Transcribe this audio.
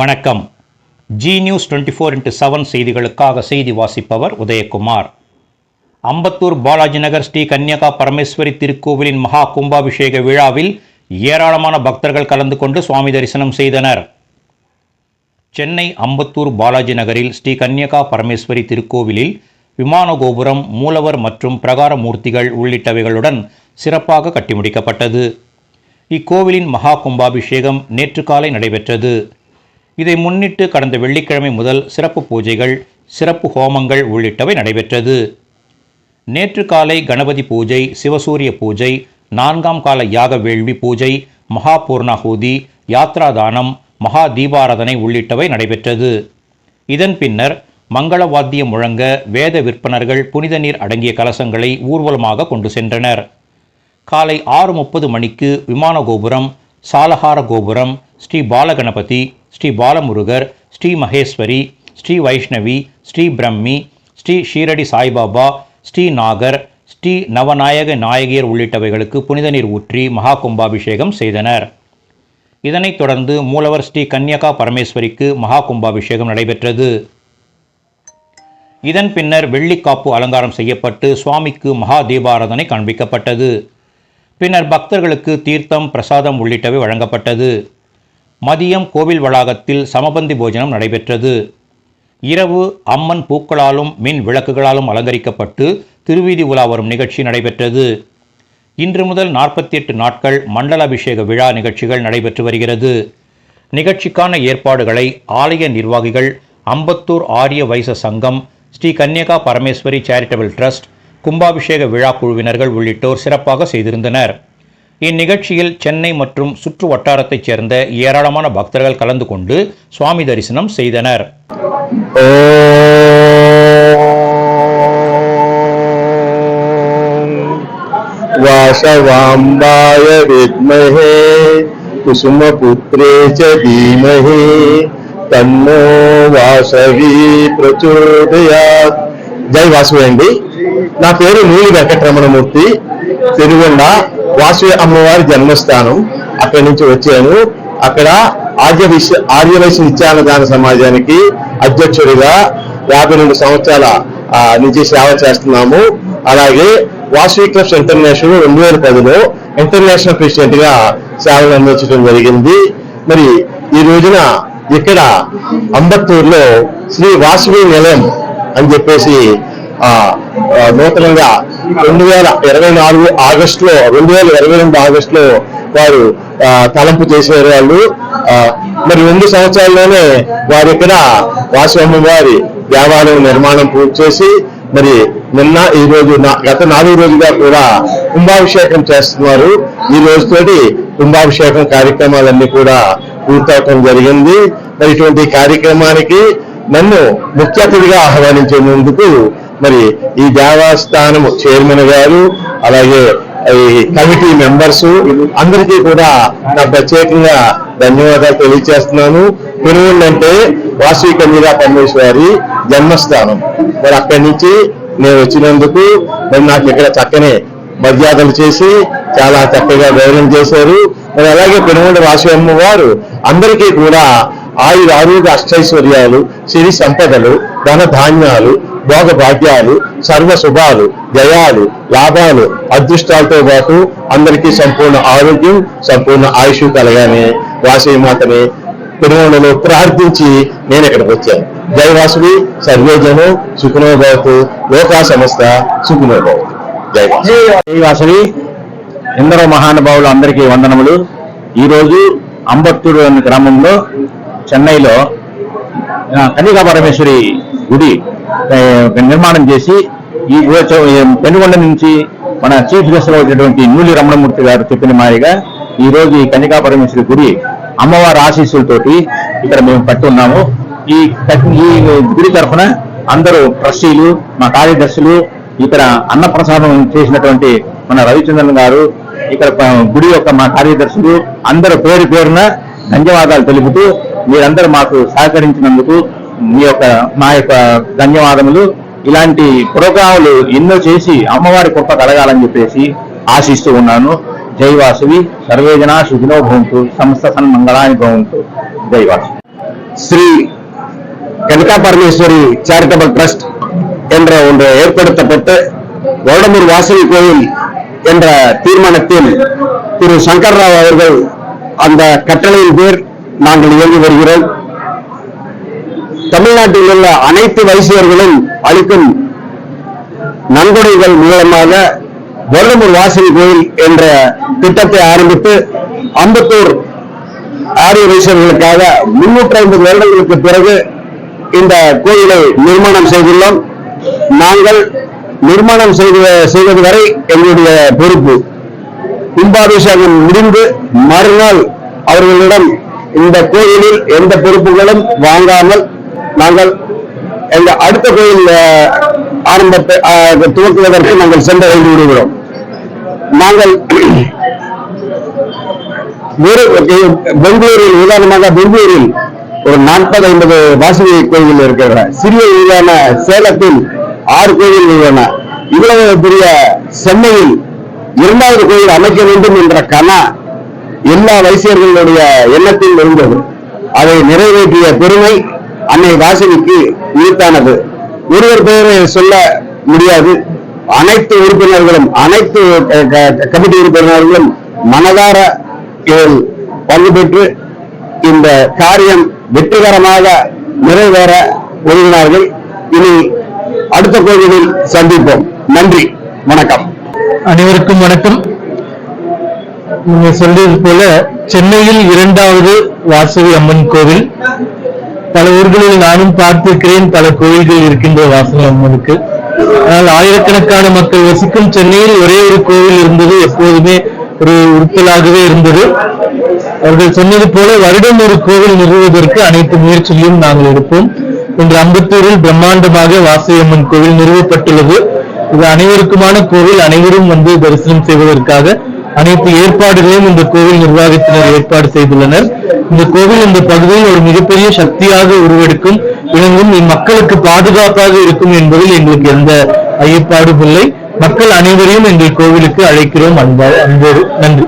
வணக்கம். G news twenty four into seven செய்திகளுக்காக செய்தி வாசிப்பவர் உதயகுமார். அம்பத்தூர் பாலாஜி நகர் ஸ்ரீ கன்யகா பரமேஸ்வரி திருக்கோவிலின் மகா கும்பாபிஷேக விழாவில் ஏராளமான பக்தர்கள் கலந்து கொண்டு சுவாமி தரிசனம் செய்தனர். சென்னை அம்பத்தூர் பாலாஜி நகரில் ஸ்ரீ கன்யகா பரமேஸ்வரி திருக்கோவிலில் விமான கோபுரம் மூலவர் மற்றும் பிரகார மூர்த்திகள் உள்ளிட்டவைகளுடன் சிறப்பாக கட்டி முடிக்கப்பட்டது. இக்கோவிலின் மகா கும்பாபிஷேகம் நேற்று காலை நடைபெற்றது. இதை முன்னிட்டு கடந்த வெள்ளிக்கிழமை முதல் சிறப்பு பூஜைகள் சிறப்பு ஹோமங்கள் உள்ளிட்டவை நடைபெற்றது. நேற்று காலை கணபதி பூஜை சிவசூரிய பூஜை நான்காம் கால யாக வேள்வி பூஜை மகா பூர்ணாகூதி மகா தீபாராதனை உள்ளிட்டவை நடைபெற்றது. இதன் பின்னர் மங்கள வாத்தியம் முழங்க வேத விற்பனர்கள் புனித நீர் அடங்கிய கலசங்களை ஊர்வலமாக கொண்டு சென்றனர். காலை ஆறு முப்பது மணிக்கு விமான கோபுரம் சாலகார கோபுரம் ஸ்ரீ பாலகணபதி ஸ்ரீ பாலமுருகர் ஸ்ரீ மகேஸ்வரி ஸ்ரீ வைஷ்ணவி ஸ்ரீ பிரம்மி ஸ்ரீ ஷீரடி சாய்பாபா ஸ்ரீ நாகர் ஸ்ரீ நவநாயக நாயகியர் உள்ளிட்டவைகளுக்கு புனித நீர் ஊற்றி மகா கும்பாபிஷேகம் செய்தனர். இதனைத் தொடர்ந்து மூலவர் ஸ்ரீ கன்யகா பரமேஸ்வரிக்கு மகா கும்பாபிஷேகம் நடைபெற்றது. இதன் பின்னர் வெள்ளிக்காப்பு அலங்காரம் செய்யப்பட்டு சுவாமிக்கு மகா தீபாராதனை காண்பிக்கப்பட்டது. பின்னர் பக்தர்களுக்கு தீர்த்தம் பிரசாதம் உள்ளிட்டவை வழங்கப்பட்டது. மதியம் கோவில் வளாகத்தில் சமபந்தி போஜனம் நடைபெற்றது. இரவு அம்மன் பூக்களாலும் மின் விளக்குகளாலும் அலங்கரிக்கப்பட்டு திருவீதி உலா வரும் நிகழ்ச்சி நடைபெற்றது. இன்று முதல் நாற்பத்தி எட்டு நாட்கள் மண்டல அபிஷேக விழா நிகழ்ச்சிகள் நடைபெற்று வருகிறது. நிகழ்ச்சிக்கான ஏற்பாடுகளை ஆலய நிர்வாகிகள் அம்பத்தூர் ஆரிய வைச சங்கம் ஸ்ரீ கன்யகா பரமேஸ்வரி சேரிட்டபிள் ட்ரஸ்ட் கும்பாபிஷேக விழா குழுவினர்கள் உள்ளிட்டோர் சிறப்பாக செய்திருந்தனர். இந்நிகழ்ச்சியில் சென்னை மற்றும் சுற்று வட்டாரத்தைச் சேர்ந்த ஏராளமான பக்தர்கள் கலந்து கொண்டு சுவாமி தரிசனம் செய்தனர். வாசவாம்பாய வித்மஹே குசுமபுத்திரே ச தீமஹே தன்னோ వాసవి ప్రచోదయా జై వాసువేండి నా పేరు నీలి వెంకటరమణమూర్తి திருவண்ணா వాసవి అమ్మవారి జన్మస్థానం అక్కడి నుంచి వచ్చాను. అక్కడ ఆర్య విశ్వ ఆర్యవైశ్య నిత్యానదాన సమాజానికి అధ్యక్షుడిగా యాభై రెండు సంవత్సరాల నుంచి సేవ చేస్తున్నాము. అలాగే వాసవి క్లబ్స్ ఇంటర్నేషనల్ రెండు వేల పదిలో ఇంటర్నేషనల్ ప్రెసిడెంట్గా సేవలు అందించడం జరిగింది. మరి ఈ రోజున ఇక్కడ అంబత్తూరులో శ్రీ వాసవి నిలయం అని చెప్పేసి ఆ, నూతనంగా రెండు వేల ఇరవై నాలుగు ఆగస్టులో రెండు వేల ఇరవై రెండు ఆగస్టులో వారు తలంపు చేసేవారు వాళ్ళు. ఆ, మరి రెండు సంవత్సరాల్లోనే వారు ఇక్కడ వాసవమ్మ వారి దేవాలయం నిర్మాణం పూర్తి చేసి మరి నిన్న ఈ రోజు నా- గత నాలుగు రోజులుగా కూడా కుంభాభిషేకం చేస్తున్నారు. ఈ రోజుతోటి కుంభాభిషేకం కార్యక్రమాలన్నీ కూడా పూర్తవటం జరిగింది. మరి ఇటువంటి కార్యక్రమానికి నన్ను ముఖ్య అతిథిగా ఆహ్వానించేందుకు మరి ఈ దేవస్థానము చైర్మన్ గారు అలాగే ఈ కమిటీ మెంబర్స్ అందరికీ కూడా నా ప్రత్యేకంగా ధన్యవాదాలు తెలియజేస్తున్నాను. పెనుగొండ అంటే వాసవి కన్యగా పరమేశ్వరి జన్మస్థానం. మరి అక్కడి నుంచి నేను వచ్చినందుకు మరి నాకు ఇక్కడ చక్కని మర్యాదలు చేసి చాలా చక్కగా గౌరవం చేశారు. మరి అలాగే పెనుగొండ వాసవి అమ్మవారు అందరికీ కూడా ఆయుర ఆరోగ్య అష్టైశ్వర్యాలు సిరి సంపదలు ధన ధాన్యాలు భోగ భాగ్యాలు సర్వ శుభాలు జయాలు లాభాలు అదృష్టాలతో పాటు అందరికీ సంపూర్ణ ఆరోగ్యం సంపూర్ణ ఆయుష్ కలగానే. వాసవిమాతని మాతని ప్రార్థించి నేను ఇక్కడికి వచ్చాను. జై వాసువి సర్వేజను సుఖనోభవతు లోకా సంస్థ సుఖనోభవతు భవతు. జై వాసు ఎందరో మహానుభావులు అందరికీ వందనములు. ఈరోజు అంబత్తూరు అనే గ్రామంలో చెన్నైలో ఆ, పరమేశ్వరి గుడి నిర్మాణం చేసి ఈ పెనుగొండ నుంచి మన చీఫ్ గెస్ట్గా వచ్చినటువంటి నూలి రమణమూర్తి గారు చెప్పిన మాదిరిగా ఈ రోజు ఈ కన్యకా పరమేశ్వరి గుడి అమ్మవారి ఆశీస్సులతోటి ఇక్కడ మేము పట్టి ఉన్నాము. ఈ ఈ గుడి తరఫున అందరూ ట్రస్టీలు మా కార్యదర్శులు ఇక్కడ అన్నప్రసాదం చేసినటువంటి మన రవిచంద్రన్ గారు ఇక్కడ గుడి యొక్క మా కార్యదర్శులు అందరూ పేరు పేరున ధన్యవాదాలు తెలుపుతూ మీరందరూ మాకు సహకరించినందుకు మీ యొక్క మా యొక్క ధన్యవాదములు ఇలాంటి ప్రోగ్రాములు ఎన్నో చేసి అమ్మవారి కృప కలగాలని చెప్పేసి ఆశిస్తూ ఉన్నాను జై వాసవి సర్వేజన శుభినో భవంతు సంస్థ సన్మంగళాని భవంతు జై వాసవి ஸ்ரீ கனகா பரமேஸ்வரி சேரிட்டபிள் ட்ரஸ்ட் என்ற ஒன்று ஏற்படுத்தப்பட்டு வருடமூர் வாசவி கோயில் என்ற தீர்மானத்தில் திரு சங்கர் ராவ் அவர்கள் அந்த கட்டளையின் பேர் நாங்கள் இயங்கி வருகிறோம் தமிழ்நாட்டில் உள்ள அனைத்து வைசியர்களும் அளிக்கும் நன்கொடைகள் மூலமாக வருடமூர் வாசல் கோயில் என்ற திட்டத்தை ஆரம்பித்து அம்பத்தூர் ஆரிய வைசியர்களுக்காக முன்னூற்றி ஐம்பது வருடங்களுக்கு பிறகு இந்த கோயிலை நிர்மாணம் செய்துள்ளோம். நாங்கள் நிர்மாணம் செய்து செய்வது வரை எங்களுடைய பொறுப்பு. கும்பாபிஷேகம் முடிந்து மறுநாள் அவர்களிடம் இந்த கோயிலில் எந்த பொறுப்புகளும் வாங்காமல் நாங்கள் எங்க அடுத்த கோயில் ஆரம்பத்தை துவக்குவதற்கு நாங்கள் சென்று வைத்து விடுகிறோம் நாங்கள் பெங்களூரில் உதாரணமாக பெங்களூரில் ஒரு நாற்பது ஐம்பது வாசகி கோயில் இருக்கிற சிறிய ஊரான சேலத்தில் ஆறு கோயில் உள்ளன. இவ்வளவு பெரிய சென்னையில் இரண்டாவது கோயில் அமைக்க வேண்டும் என்ற கனா எல்லா வைசியர்களுடைய எண்ணத்தில் இருந்தது. அதை நிறைவேற்றிய பெருமை அன்னை வாசகிக்கு உரித்தானது ஒருவர் பெயரை சொல்ல முடியாது. அனைத்து உறுப்பினர்களும் அனைத்து கமிட்டி உறுப்பினர்களும் மனதார பங்கு பெற்று இந்த காரியம் வெற்றிகரமாக நிறைவேற உதவினார்கள் இனி அடுத்த கோவிலில் சந்திப்போம். நன்றி. வணக்கம். அனைவருக்கும் வணக்கம். நீங்க சொல்றது போல சென்னையில் இரண்டாவது வாசவி அம்மன் கோவில். பல ஊர்களில் நானும் பார்த்திருக்கிறேன் பல கோயில்கள் இருக்கின்ற வாசனை அம்மனுக்கு ஆனால் ஆயிரக்கணக்கான மக்கள் வசிக்கும் சென்னையில் ஒரே ஒரு கோவில் இருந்தது எப்போதுமே ஒரு உறுத்தலாகவே இருந்தது. அவர்கள் சொன்னது போல வருடம் ஒரு கோவில் நிறுவுவதற்கு அனைத்து முயற்சிகளையும் நாங்கள் எடுப்போம். இன்று அம்பத்தூரில் பிரம்மாண்டமாக வாசையம்மன் கோவில் நிறுவப்பட்டுள்ளது. இது அனைவருக்குமான கோவில் அனைவரும் வந்து தரிசனம் செய்வதற்காக அனைத்து ஏற்பாடுகளையும் இந்த கோவில் நிர்வாகத்தினர் ஏற்பாடு செய்துள்ளனர். இந்த கோவில் இந்த பகுதியில் ஒரு மிகப்பெரிய சக்தியாக உருவெடுக்கும் விளங்கும் இம்மக்களுக்கு பாதுகாப்பாக இருக்கும் என்பதில் எங்களுக்கு எந்த ஐயப்பாடும் இல்லை. மக்கள் அனைவரையும் எங்கள் கோவிலுக்கு அழைக்கிறோம். அன்பா அன்போடு நன்றி.